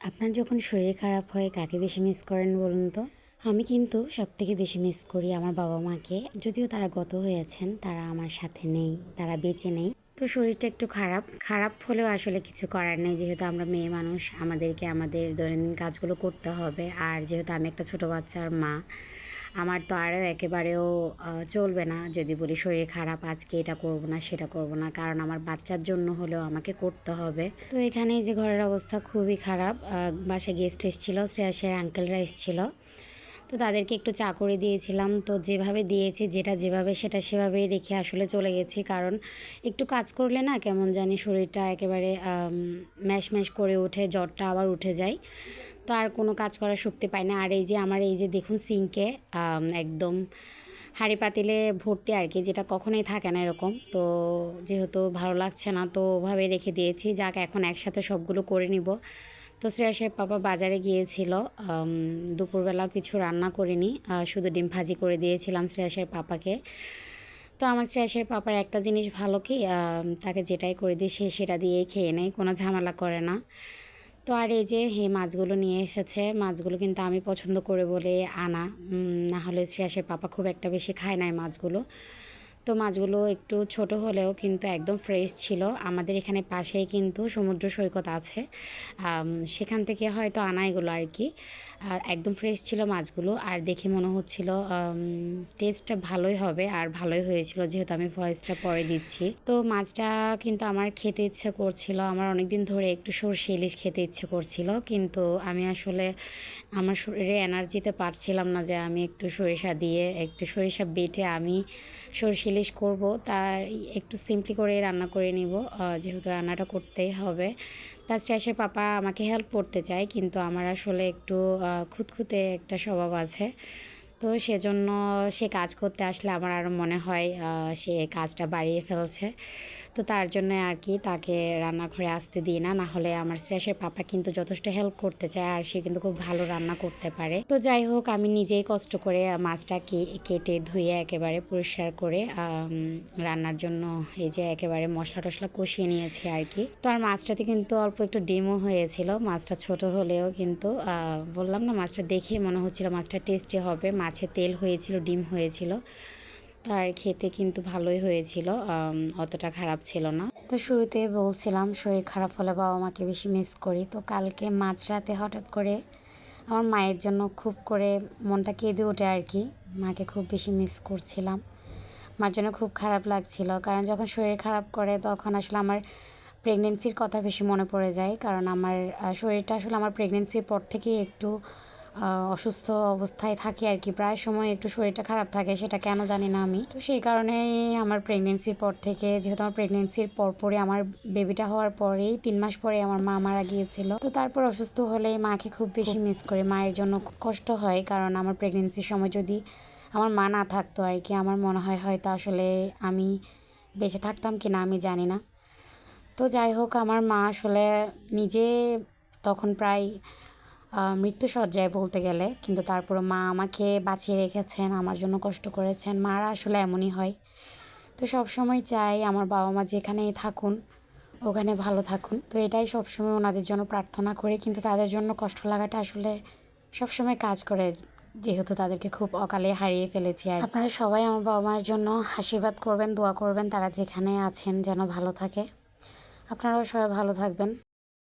আপনার যখন শরীর খারাপ হয়, কাকে বেশি মিস করেন বলুন তো? আমি কিন্তু সব থেকে বেশি মিস করি আমার বাবা মাকে। যদিও তারা গত হয়েছেন তারা আমার সাথে নেই, তারা বেঁচে নেই। তো শরীরটা একটু খারাপ। খারাপ হলেও আসলে কিছু করার নেই। যেহেতু আমরা মেয়ে মানুষ, আমাদেরকে আমাদের দৈনন্দিন কাজগুলো করতে হবে। আর যেহেতু আমি একটা ছোটো বাচ্চার মা আমার তো আরও একেবারেও চলবে না। যদি বলি শরীর খারাপ, আজকে এটা করব না, সেটা করব না, কারণ আমার বাচ্চার জন্য হলেও আমাকে করতে হবে। তো এখানে যে ঘরের অবস্থা খুবই খারাপ বাসে বাসায় গেস্ট এসেছিল, শ্রেয়াসের আঙ্কেলরা এসেছিল। তো তাদেরকে একটু চা করে দিয়েছিলাম। তো যেভাবে দিয়েছি, যেটা যেভাবে সেটা সেভাবেই রেখে আসলে চলে গেছি। কারণ একটু কাজ করলে না কেমন জানি শরীরটা একেবারে ম্যাশ ম্যাশ করে ওঠে, জ্বরটা আবার উঠে যায়। তো আর কোনো কাজ করার শক্তি পাই না। আর এই যে আমার এই যে দেখুন সিঙ্কে একদম হাঁড়ি পাতিলে ভর্তি আর কি, যেটা কখনোই থাকে না এরকম। তো যেহেতু ভালো লাগছে না, তো ওভাবে রেখে দিয়েছি। যাক, এখন একসাথে সবগুলো করে নিব। তো শ্রেয়াসের পাপা বাজারে গিয়েছিল দুপুরবেলা কিছু রান্না করিনি শুধু ডিম ভাজি করে দিয়েছিলাম শ্রেয়াসের পাপাকে। তো আমার শ্রেয়াসের পাপার একটা জিনিস ভালো কি তাকে যেটাই করে দিই সে সেটা দিয়েই খেয়ে নেয়, কোনো ঝামেলা করে না। তো আর এই যে এই মাছগুলো নিয়ে এসেছে, মাছগুলো কিন্তু আমি পছন্দ করে বলে আনা না হলে শ্রেয়াসের পাপা খুব একটা বেশি খায় না এই মাছগুলো। তো মাছগুলো একটু ছোট হলেও কিন্তু একদম ফ্রেশ ছিল। আমাদের এখানে পাশেই কিন্তু সমুদ্র সৈকত আছে। সেখান থেকে হয়তো আনা এগুলো আর কি। একদম ফ্রেশ ছিল মাছগুলো। আর দেখে মনে হচ্ছিল টেস্টটা ভালোই হবে আর ভালোই হয়েছিল যেহেতু আমি ভয়েসটা পরে দিচ্ছি। তো মাছটা কিন্তু আমার খেতে ইচ্ছে করছিল। আমার অনেকদিন ধরে একটু সর্ষে ইলিশ খেতে ইচ্ছে করছিল। কিন্তু আমি আসলে আমার শরীরে এনার্জিতে পারছিলাম না যে আমি একটু সরিষা দিয়ে, একটু সরিষা বেটে আমি সরষে ইলিশ করব, তাই একটু সিম্পলি করে রান্না করে নিব যেহেতু রান্নাটা করতেই হবে। তার সে পাপা আমাকে হেল্প করতে চায়, কিন্তু আমার আসলে একটু খুঁতখুতে খুঁতখুঁতে একটা স্বভাব আছে। তো সেজন্য সে কাজ করতে আসলে আমার আরও মনে হয় সে কাজটা বাড়িয়ে ফেলছে। তো তার জন্য আর কি তাকে রান্নাঘরে আসতে দিই না না হলে আমার শ্রেষের পাপা কিন্তু যথেষ্ট হেল্প করতে চায় আর সে কিন্তু খুব ভালো রান্না করতে পারে। তো যাই হোক, আমি নিজেই কষ্ট করে মাছটা কেটে ধুয়ে একেবারে পরিষ্কার করে রান্নার জন্য এই যে একেবারে মশলা টশলা কষিয়ে নিয়েছি আর কি। তো আর মাছটাতে কিন্তু অল্প একটু ডিমও হয়েছিল, মাছটা ছোট হলেও কিন্তু বললাম না মাছটা দেখে মনে হচ্ছিল মাছটা টেস্টি হবে, মাছে তেল হয়েছিল, ডিম হয়েছিল। তো আর খেতে কিন্তু ভালোই হয়েছিল অতটা খারাপ ছিল না। তো শুরুতে বলছিলাম, শরীর খারাপ হলে বাবা মাকে বেশি মিস করি। তো কালকে মাঝরাতে হঠাৎ করে আমার মায়ের জন্য খুব করে মনটা কেঁদে ওঠে আর কি। মাকে খুব বেশি মিস করছিলাম। মার জন্য খুব খারাপ লাগছিল। কারণ যখন শরীর খারাপ করে, তখন আসলে আমার প্রেগনেন্সির কথা বেশি মনে পড়ে যায়। কারণ আমার শরীরটা আসলে আমার প্রেগনেন্সির পর থেকেই একটু অসুস্থ অবস্থায় থাকি আর কি। প্রায় সময় একটু শরীরটা খারাপ থাকে সেটা কেন জানি না আমি। তো সেই কারণেই আমার প্রেগনেন্সির পর থেকে যেহেতু আমার প্রেগনেন্সির পরপরই আমার বেবিটা হওয়ার পরেই তিন মাস পরে আমার মা মারা গিয়েছিল। তো তারপর অসুস্থ হলে মাকে খুব বেশি মিস করে। মায়ের জন্য খুব কষ্ট হয় কারণ আমার প্রেগনেন্সির সময় যদি আমার মা না থাকতো আর কি আমার মনে হয় হয়তো আসলে আমি বেঁচে থাকতাম কি না আমি জানি না। তো যাই হোক আমার মা আসলে নিজে তখন প্রায় মৃত্যুসজ্জায় বলতে গেলে। কিন্তু তারপরে মা আমাকে বাঁচিয়ে রেখেছেন, আমার জন্য কষ্ট করেছেন। মারা আসলে এমনই হয়। তো সব সময় চাই আমার বাবা মা যেখানেই থাকুন, ওখানে ভালো থাকুন। তো এটাই সবসময় ওনাদের জন্য প্রার্থনা করি। কিন্তু তাদের জন্য কষ্ট লাগাটা আসলে সবসময় কাজ করে। যেহেতু তাদেরকে খুব অকালে হারিয়ে ফেলেছি আর আপনারা সবাই আমার বাবা মায়ের জন্য আশীর্বাদ করবেন, দোয়া করবেন। তারা যেখানে আছেন যেন ভালো থাকে। আপনারাও সবাই ভালো থাকবেন।